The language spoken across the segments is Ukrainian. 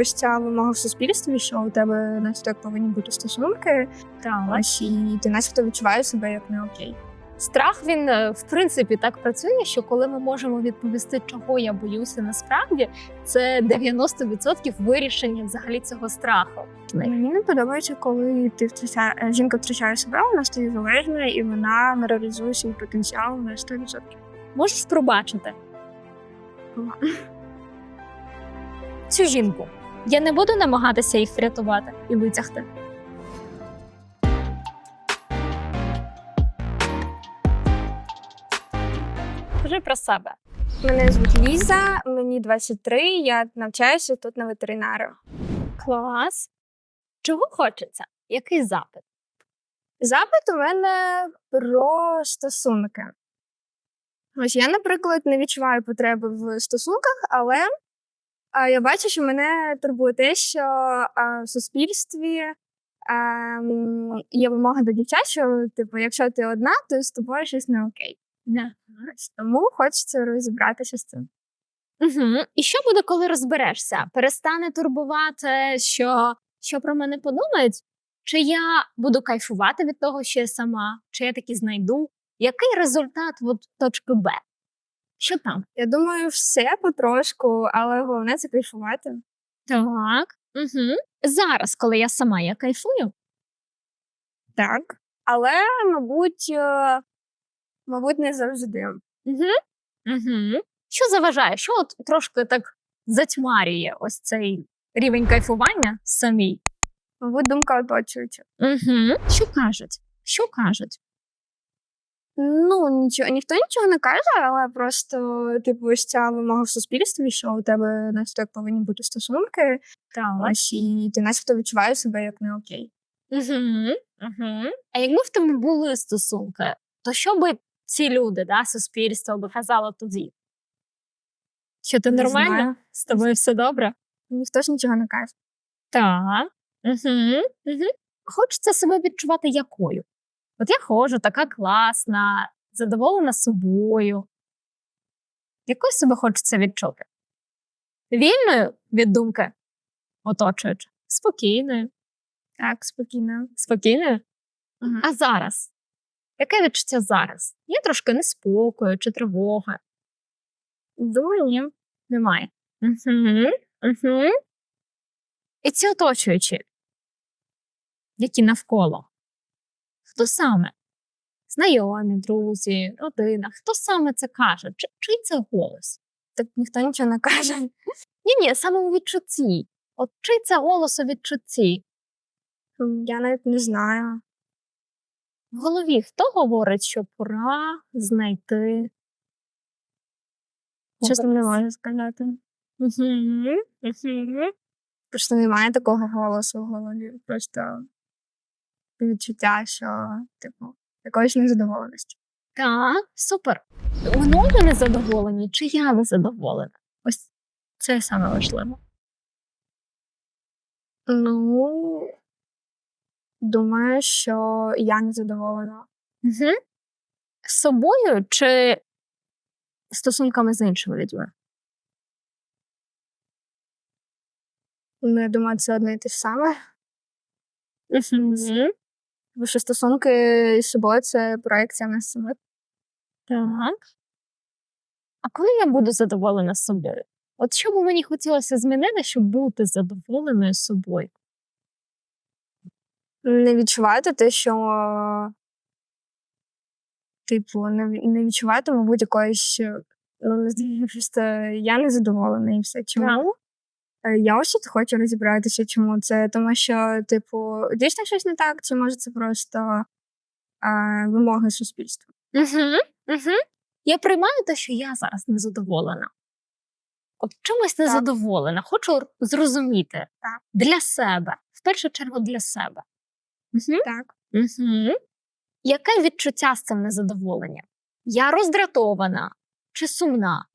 ось ця вимога в суспільстві, що у тебе наче так повинні бути стосунки, Так. ось і ти начебто відчуваєш себе як не окей. Страх він е, в принципі так працює, що коли ми можемо відповісти, чого я боюся насправді, це 90% вирішення взагалі цього страху. Мені не подобається, коли ти втрачає, е, жінка втрачає себе, вона стає залежною і вона не реалізує свій потенціал на 100%. Можеш пробачити цю жінку. Я не буду намагатися їх врятувати і витягти. Кажи про себе. Мене звуть Ліза, мені 23, я навчаюся тут на ветеринара. Клас. Чого хочеться? Який запит? Запит у мене про стосунки. Ось я, наприклад, не відчуваю потреби в стосунках, але я бачу, що мене турбує те, що в суспільстві а, є вимога до дівчат, що типу, якщо ти одна, то з тобою щось не окей. Ось Тому хочеться розібратися з цим. Угу. І що буде, коли розберешся? Перестане турбувати, що, що про мене подумають? Чи я буду кайфувати від того, що я сама, чи я таки знайду? Який результат от точки Б? Що там? Я думаю, все потрошку, але головне це кайфувати. Так. Угу. Зараз, коли я сама, я кайфую. Так. Але, мабуть, е, мабуть, не завжди. Угу. Угу. Що заважає? Що от трошки так затьмарює ось цей рівень кайфування самій? Мабуть, думка оточуюча. Угу. Що кажуть? Що кажуть? Ну, нічого, ніхто нічого не каже, але просто, типу, ось ця вимога в суспільстві, що у тебе наче так повинні бути стосунки, Так. ось і ти начебто відчуваєш себе як не окей. Угу. Угу. А якби в тебе були стосунки, то що би ці люди, да, суспільство би казало тоді? Що ти Не нормально? знаю. З тобою все добре? Ніхто ж нічого не каже. Так. Угу. Угу. Хочеться себе відчувати якою. От я ходжу, така класна, задоволена собою. Якою себе хочеться відчути? Вільною від думки оточуючи, спокійною, Так, спокійно. спокійною. Мгм. А зараз? Яке відчуття зараз? Є трошки неспокою чи тривоги? Думаю, ні. Немає. Угу. Угу. І ці оточуючі, які навколо. Хто саме? Знайомі, друзі, родина. Хто саме це каже? Чи, чий це голос? Так ніхто нічого не каже. Ні, ні, саме у відчутті. От чий це голос у відчутті? Я навіть не знаю. В голові хто говорить, що пора знайти? Чесно, не можу сказати. Угу. Угу. Просто немає такого голосу в голові. Просто відчуття, що, типу, якоїсь незадоволеності. Так, супер. Мною незадоволені, чи я незадоволена? Ось це саме важливо. Ну, думаю, що я не задоволена. Угу. З собою чи стосунками з іншими людьми? Ну, я думаю, це одне і те ж саме. Угу. Що стосунки з собою це проекція на себе. Так. А коли я буду задоволена собою? От що би мені хотілося змінити, щоб бути задоволеною собою? Не відчувати те, що, типу, не, не відчувати, мабуть, якоїсь. е, Ну, просто я не задоволена і все. Чому? Е, Я ось тут хочу розібратися, чому це. Тому що, типу, дійсно щось не так, чи може це просто а, вимоги суспільства. Угу. Угу. Я приймаю те, що я зараз незадоволена. От чимось незадоволена. Хочу зрозуміти Так. для себе, в першу чергу для себе. Угу. Так. Угу. Яке відчуття з цим незадоволенням? Я роздратована, чи сумна,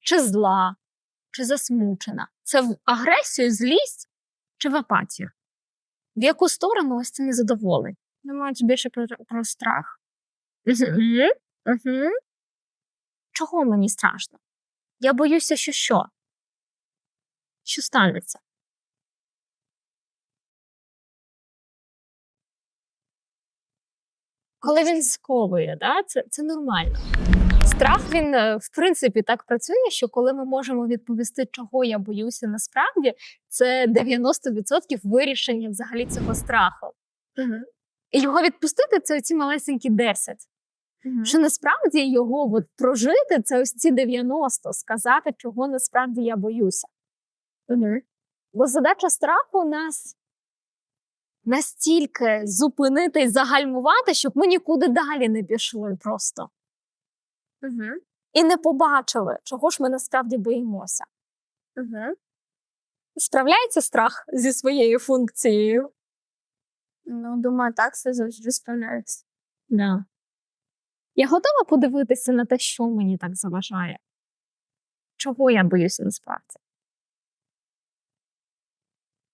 чи зла, чи засмучена? Це в агресію, злість чи в апатію? В яку сторону ось це незадоволення? Ну, Не це більше про, про страх. Чого мені страшно? Я боюся, що що? Що станеться? Коли він сковує, да? це, це нормально. Страх він е, в принципі так працює, що коли ми можемо відповісти, чого я боюся насправді, це 90% вирішення взагалі цього страху. Угу. І його відпустити це ці малесенькі 10. Угу. Що насправді його от прожити це ось ці 90, сказати, чого насправді я боюся. Угу. Бо задача страху нас настільки зупинити і загальмувати, щоб ми нікуди далі не пішли просто. Угу. І не побачили, чого ж ми насправді боїмося. Угу. Справляється страх зі своєю функцією. Ну, думаю, так все завжди справляється. Да. Я готова подивитися на те, що мені так заважає. Чого я боюся насправді.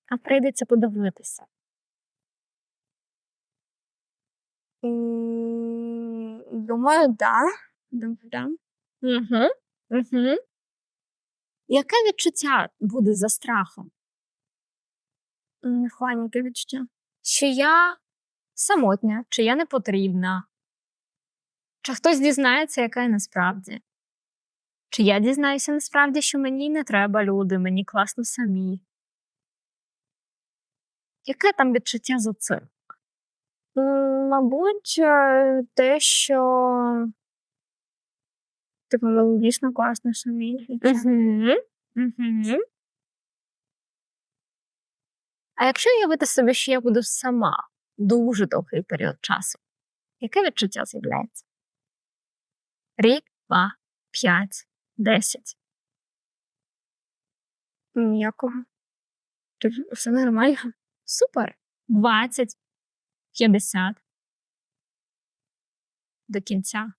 А прийдеться подивитися. Думаю, да. Да. Угу. Угу. Яке відчуття буде за страхом? М, відчуття? Чи я самотня, чи я не потрібна? Чи хтось дізнається, яка я насправді? Чи я дізнаюся насправді, що мені не треба люди, мені класно самі? Яке там відчуття за цим? Мабуть, е, те, що типу, ви дійсно класно самі. Угу. Угу. А якщо уявити собі, що я буду сама дуже довгий період часу, яке відчуття з'являється? Рік, два, п'ять, десять. Ніякого. Типу, все нормально. Супер. 20, 50. До кінця.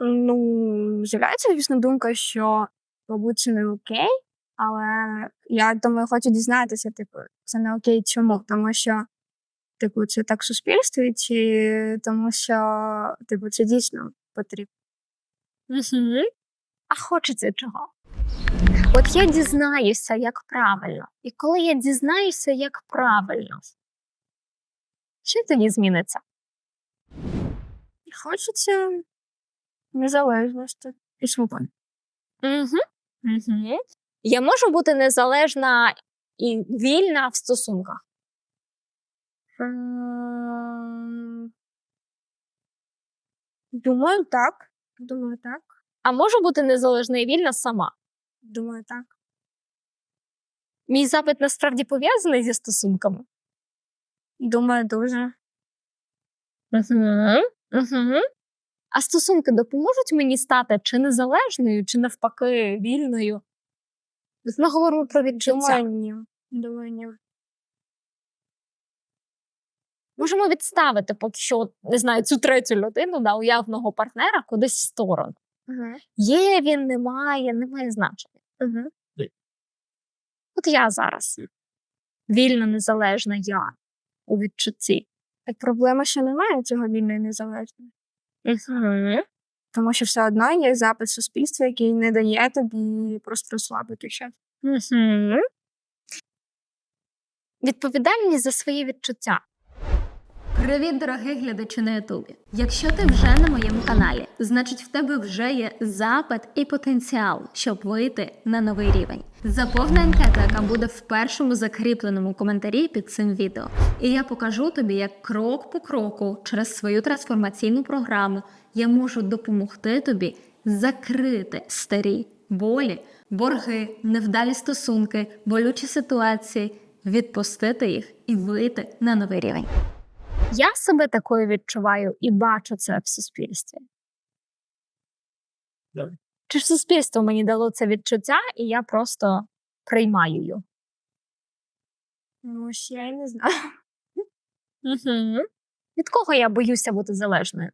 Ну, з'являється, звісно, думка, що, мабуть, це не окей, але я думаю, хочу дізнатися, типу, це не окей чому? Тому що, типу, це так в суспільстві, чи тому що, типу, це дійсно потрібно. Угу. А хочеться чого? От я дізнаюся, як правильно. І коли я дізнаюся, як правильно, що тоді зміниться? Хочеться незалежності і свободи. Угу. Угу. Я можу бути незалежна і вільна в стосунках. Ем, Думаю, так. Думаю, так. А можу бути незалежна і вільна сама. Думаю, так. Мій запит насправді пов'язаний зі стосунками. Думаю, дуже. Угу. Угу. А стосунки допоможуть мені стати чи незалежною, чи навпаки вільною. Ми говоримо про відчуття. Думаю, ні. Можемо відставити поки що, не знаю, цю третю людину, да, уявного партнера кудись в сторону. Угу. Є він, немає, немає значення. Угу. От я зараз вільна, незалежна я у відчутті. Так проблема, що немає цього вільної незалежної. Угу. Тому що все одно є запит суспільства, який не дає тобі просто розслабити ще. Угу. Відповідальність за свої відчуття. Привіт, дорогий глядачі на Ютубі. Якщо ти вже на моєму каналі, значить в тебе вже є запит і потенціал, щоб вийти на новий рівень. Заповни анкету, яка буде в першому закріпленому коментарі під цим відео. І я покажу тобі, як крок по кроку через свою трансформаційну програму я можу допомогти тобі закрити старі болі, борги, невдалі стосунки, болючі ситуації, відпустити їх і вийти на новий рівень. Я себе такою відчуваю і бачу це в суспільстві. Да. Чи ж суспільство мені дало це відчуття, і я просто приймаю його? Ну, ще я й не знаю. Угу. Від кого я боюся бути залежною?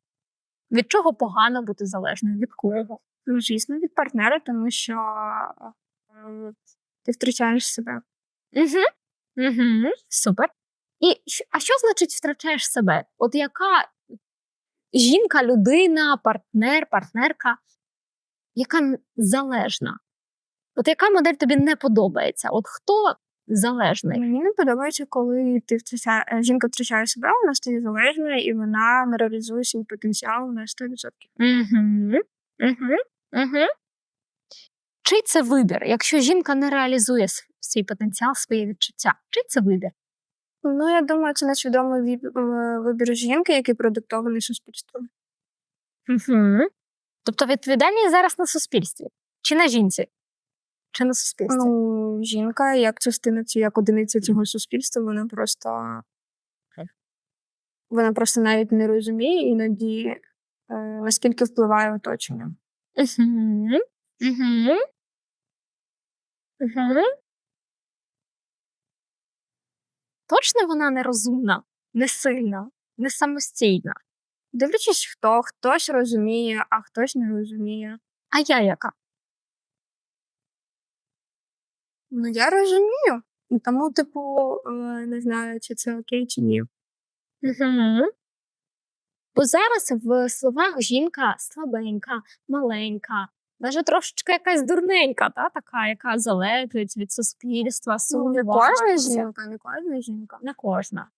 Від чого погано бути залежною? Від кого? Ну, звісно, від партнера, тому що е, ти втрачаєш себе. Угу. Угу. Супер. І а що значить втрачаєш себе? От яка жінка, людина, партнер, партнерка, яка залежна? От яка модель тобі не подобається? От хто залежний. Мені не подобається, коли ти втрачає, е, жінка втрачає себе, вона стає залежною і вона не реалізує свій потенціал на 100%. Угу. Угу. Угу. Чий це вибір? Якщо жінка не реалізує свій потенціал, своє відчуття, чий це вибір? Ну, я думаю, це несвідомий вибір жінки, який продиктований суспільством. Угу. Тобто відповідальність зараз на суспільстві. Чи на жінці? Чи на суспільстві? Ну, жінка, як частина як одиниця цього суспільства, вона просто вона просто навіть не розуміє іноді, е, наскільки впливає оточення. Угу. Угу. Угу. Точно вона нерозумна, не сильна, не самостійна. Дивлячись, хто хтось розуміє, а хтось не розуміє. А я яка? Ну, я розумію. Тому, типу, е, не знаю, чи це окей, чи ні. Угу. Бо зараз в словах жінка слабенька, маленька, навіть трошечки якась дурненька, та, така, яка залежить від суспільства, Ну, не кожна жінка, не кожна жінка. Не кожна.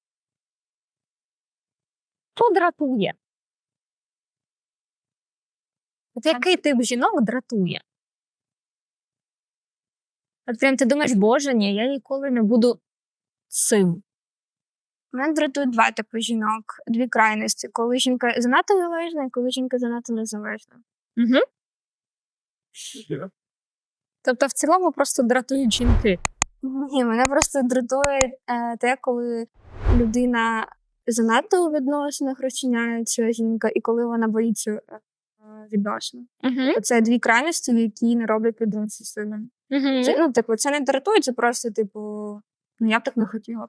Хто дратує? От який тип жінок дратує? От прям ти думаєш, боже, ні, я ніколи не буду цим. Мене дратують два типи жінок, дві крайності. Коли жінка занадто залежна, і коли жінка занадто незалежна. Угу. Тобто, в цілому просто дратують жінки. Ні, мене просто дратує е, те, коли людина занадто у відносинах розчиняється жінка, і коли вона боїться е, відносин. Угу. Це дві крайності, які не роблять відносин сильним. Угу. Це, ну, типу, це не дратує, це просто, типу, ну я б так не хотіла.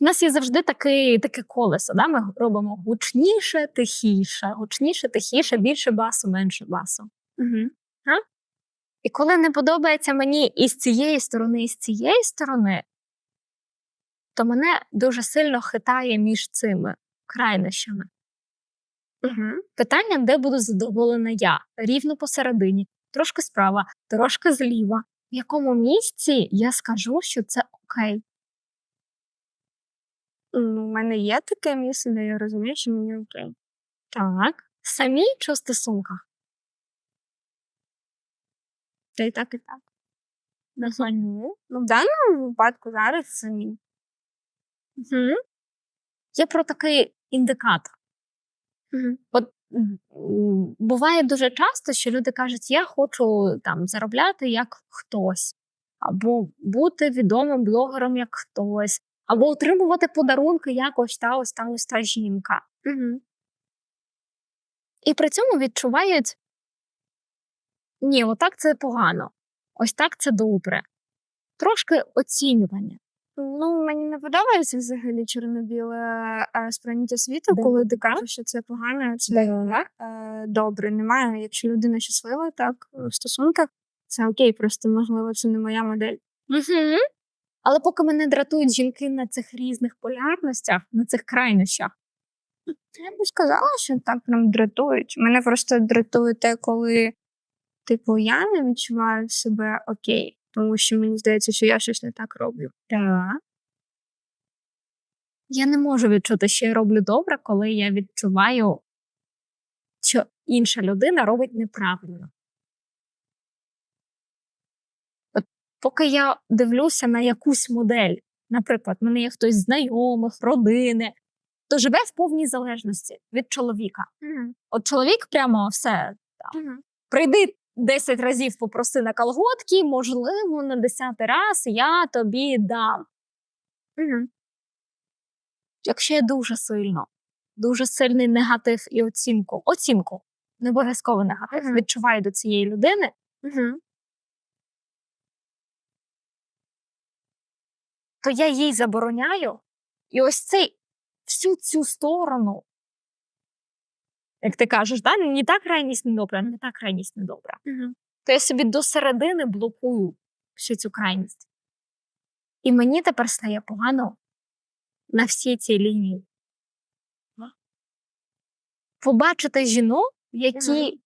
У нас є завжди таке, таке колесо. Да? Ми робимо гучніше, тихіше, гучніше, тихіше, більше басу, менше басу. Угу. І коли не подобається мені і з цієї сторони, і з цієї сторони, то мене дуже сильно хитає між цими крайнощами. Угу. Питання, де буду задоволена я, рівно посередині, трошки справа, трошки зліва. В якому місці я скажу, що це окей. Ну, у мене є таке місце, де я розумію, що мені окей. Так. Самі чи у стосунках? Та і так, і так. Угу. Ну, в даному випадку зараз це ні. Угу. Є про такий індикатор. Угу. От буває дуже часто, що люди кажуть, я хочу там заробляти як хтось, або бути відомим блогером як хтось, або отримувати подарунки як ось та ось та ось та жінка. Угу. І при цьому відчувають: ні, отак це погано, ось так це добре. Трошки оцінювання. Ну, мені не подобається взагалі чорно-біле е, сприйняття світу, Да. коли ти кажеш, що це погано, це е, добре. Немає. Якщо людина щаслива, так в стосунках це окей, просто можливо це не моя модель. Угу. Але поки мене дратують жінки на цих різних полярностях, на цих крайнощах, Я б сказала, що так прям дратують. Мене просто дратує те, коли, типу, я не відчуваю себе окей, тому що мені здається, що я щось не так роблю. Так. Я не можу відчути, що я роблю добре, коли я відчуваю, що інша людина робить неправильно. От поки я дивлюся на якусь модель, наприклад, в мене є хтось з знайомих, родини, то живе в повній залежності від чоловіка. Угу. От чоловік прямо все Угу. прийди 10 разів попроси на колготки, можливо, на 10 раз я тобі дам. Угу. Якщо я дуже сильно, дуже сильний негатив і оцінку, оцінку, не обов'язково негатив, Мгм. відчуваю до цієї людини, Угу. то я їй забороняю. І ось цей всю цю сторону, як ти кажеш, да? не та крайність недобра, не та крайність недобра. Угу. то я собі до середини блокую всю цю крайність. І мені тепер стає погано на всій цій лінії. Побачити жінок, які Мгм.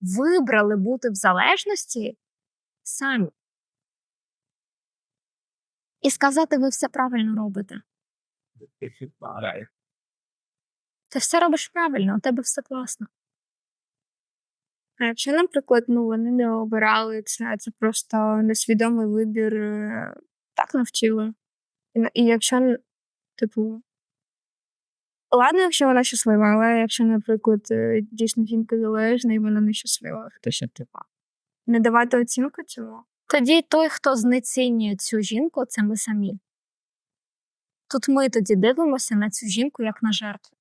вибрали бути в залежності самі. і сказати, ви все правильно робите. Ти все робиш правильно, у тебе все класно. А якщо, наприклад, ну вони не обирали це, це просто несвідомий вибір, е, так навчили. І, і якщо, типу, ладно, якщо вона щаслива, але якщо, наприклад, е, дійсно жінка залежна і вона не щаслива, то що типу, не давати оцінку цьому. Тоді той, хто знецінює цю жінку, це ми самі. Тут ми тоді дивимося на цю жінку як на жертву.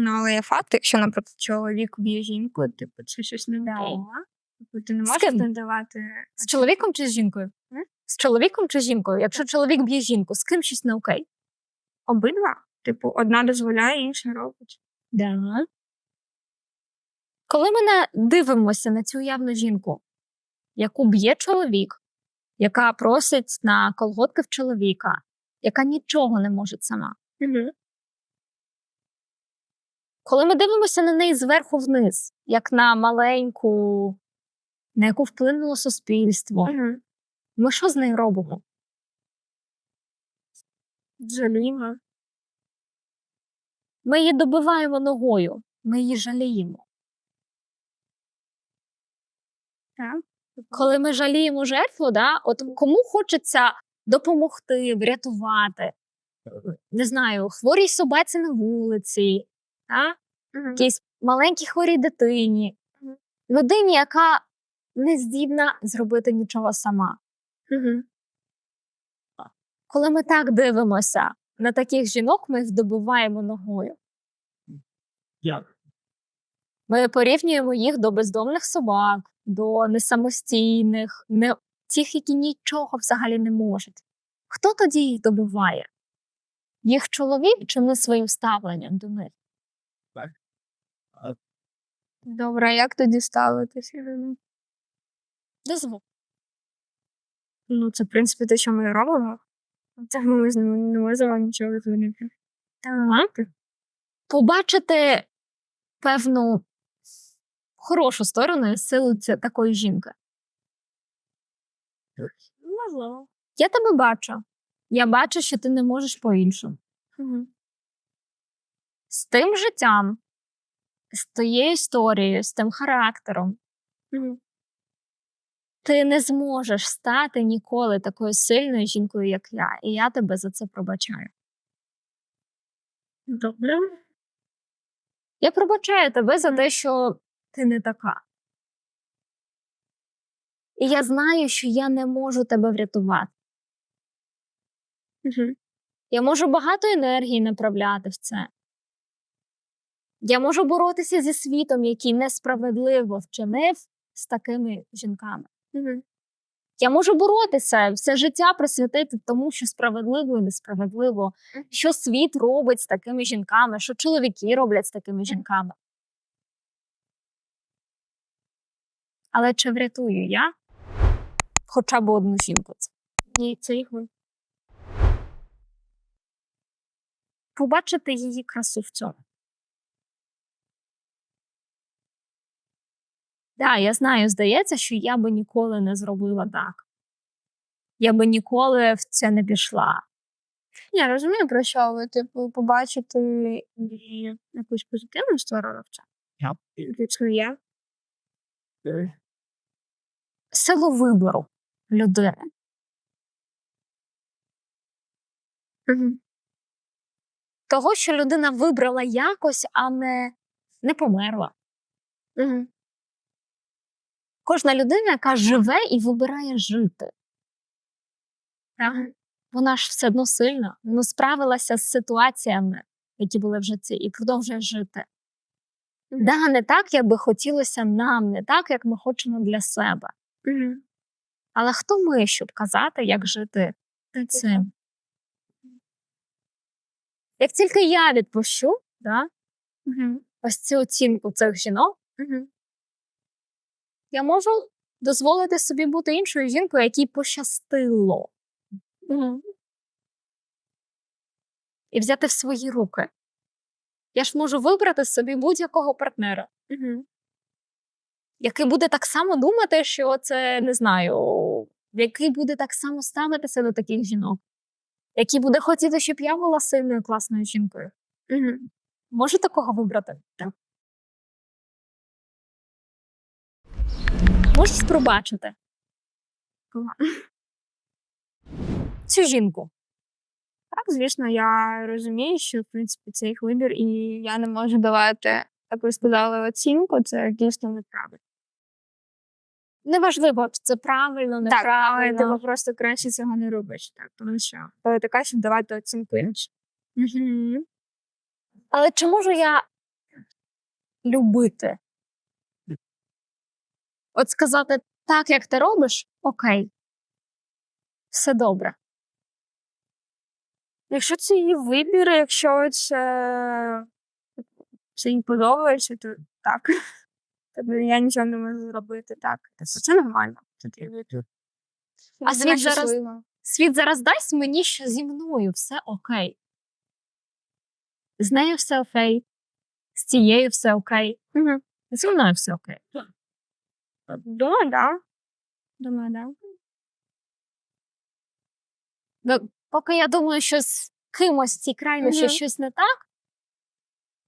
Ну, але є факт, якщо, наприклад, чоловік б'є жінку, типу, це щось не. Типу, ти не З можеш ким? не. З чоловіком чи з жінкою? М? З чоловіком чи з жінкою? Якщо чоловік б'є жінку, з ким щось не окей? Обидва. Типу, одна дозволяє, інша робить. Да. Коли ми на- дивимося на цю уявну жінку, яку б'є чоловік, яка просить на колготки в чоловіка, яка нічого не може сама. Угу. Коли ми дивимося на неї зверху вниз, як на маленьку, на яку вплинуло суспільство, Угу. ми що з нею робимо? Жалімо. Ми її добиваємо ногою, ми її жаліємо. Так. Коли ми жаліємо жертву, да, от кому хочеться допомогти, врятувати, не знаю, хворій собаці на вулиці, да? Угу. якійсь маленькій хворій дитині, Мгм. людині, яка не здібна зробити нічого сама. Угу. Коли ми так дивимося на таких жінок, ми їх добиваємо ногою. Як? Ми порівнюємо їх до бездомних собак, до несамостійних, не... тих, які нічого взагалі не можуть. Хто тоді їх добиває? Їх чоловік чи ми своїм ставленням до них? Добре, а як тоді ставитися? Ну, Дозвол. Ну, це, в принципі, те, що ми робимо. Це ми з ними не можемо нічого змінити. Так. Побачити певну хорошу сторону силу такої жінки. Можливо. Я тебе бачу. Я бачу, що ти не можеш по-іншому. Угу. З тим життям, з тією історією, з тим характером, ти не зможеш стати ніколи такою сильною жінкою, як я, і я тебе за це пробачаю. Добре. Я пробачаю тебе за те, що ти не така. І я знаю, що я не можу тебе врятувати. Угу. Я можу багато енергії направляти в це. Я можу боротися зі світом, який несправедливо вчинив з такими жінками. Угу. Я можу боротися, все життя присвятити тому, що справедливо і несправедливо, Мгм. що світ робить з такими жінками, що чоловіки роблять з такими жінками. Але чи врятую я хоча б одну жінку? Це? Ні, це ви. Побачити її красу в цьому. Да, я знаю, здається, що я би ніколи не зробила так. Я би ніколи в це не пішла. Я розумію, про що ви, типу, побачити якусь позитивну сторону в цьому. Я Це. Силу вибору людини. Угу. Того, що людина вибрала якось, а не, не померла. Угу. Кожна людина, яка живе і вибирає жити. Так. Вона ж все одно сильна. Вона справилася з ситуаціями, які були в житті, і продовжує жити. Мгм. Да, не так, як би хотілося нам, не так, як ми хочемо для себе. Угу. Але хто ми, щоб казати, як жити цим? Як тільки я відпущу да, Угу. ось цю оцінку цих жінок, Угу. Я можу дозволити собі бути іншою жінкою, якій пощастило, Угу. і взяти в свої руки. Я ж можу вибрати собі будь-якого партнера, Угу. який буде так само думати, що це не знаю, який буде так само ставитися до таких жінок, який буде хотіти, щоб я була сильною класною жінкою. Угу. Можу такого вибрати? Так. Можеш пробачити цю жінку. Так, звісно, я розумію, що в принципі це їх вибір, і я не можу давати, як ви сказали, оцінку. Це дійсно неправильно. Неважливо, чи це правильно, Так, але неправильно. ти просто краще цього не робиш, так, тому що коли така, щоб давати оцінку іншим. Угу. Але чи можу я любити? От сказати так, як ти робиш, окей. Все добре. Якщо це її вибір, якщо це, це їй подобається, то так. Тобто я нічого не можу зробити так. Тобто це нормально. Це твій вибір. А світ зараз- Світ зараз дасть мені, що зі мною все окей. З нею все окей. З цією все окей. Мгм. Зі мною все окей. Думаю, да. Думаю, да. Ну, поки я думаю, що з кимось в цій крайності Мгм. щось не так,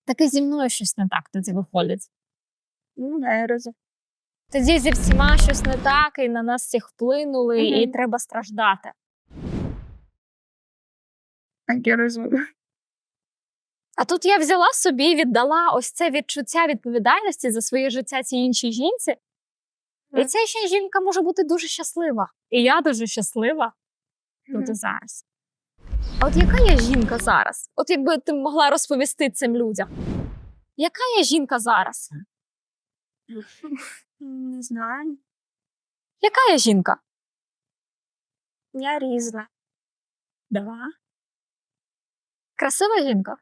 так і зі мною щось не так тоді виходить. Ну, да, я розумію. Тоді зі всіма щось не так, і на нас всіх вплинули, і Мгм. треба страждати. Так, я розумію. А тут я взяла собі і віддала ось це відчуття відповідальності за своє життя цій іншій жінці. І ця ще жінка може бути дуже щаслива. І я дуже щаслива тут і зараз. А от яка я жінка зараз? От якби ти могла розповісти цим людям. Яка я жінка зараз? Не знаю. Яка я жінка? Я різна. Да. Красива жінка?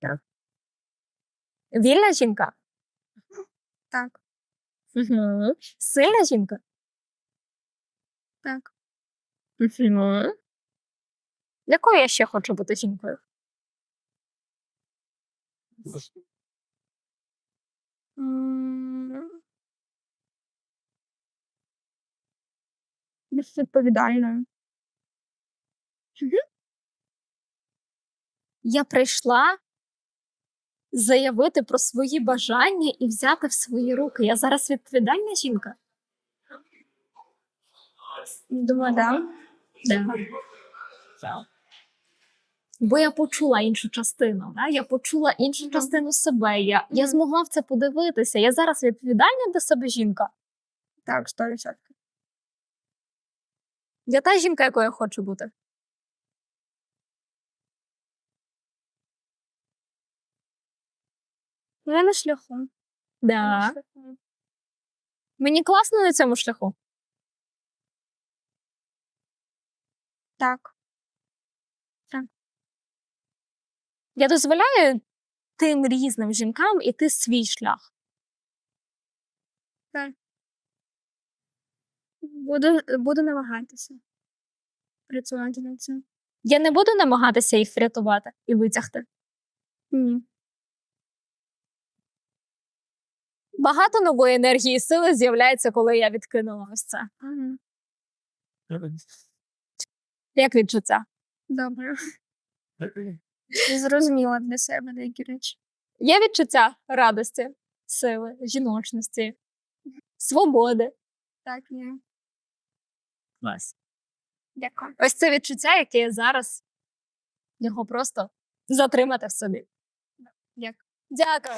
Так. Вільна жінка? Так, Угу. Сильна жінка? так. Угу. Якою я ще хочу бути жінкою? М, Більш. Я прийшла заявити про свої бажання і взяти в свої руки. Я зараз відповідальна жінка. Думаю, да. Да. Бо я почула іншу частину. Да? Я почула іншу Мгм. частину себе. Я, я змогла в це подивитися. Я зараз відповідальна для себе жінка. Так, 100%. Я та жінка, якою я хочу бути. Ну, я на шляху. Да. На шляху. Мені класно на цьому шляху. Так. Я дозволяю тим різним жінкам іти свій шлях. Буду, буду намагатися працювати над цим. Я не буду намагатися їх врятувати і витягти. Ні. Багато нової енергії і сили з'являється, коли я відкинула ось це. Як відчуття? Добре. Зрозуміла для себе деякі речі. Є відчуття радості, сили, жіночності, свободи. Так, є. Клас. Дякую. Ось це відчуття, яке я зараз його просто затримати в собі. Дякую. Дякую.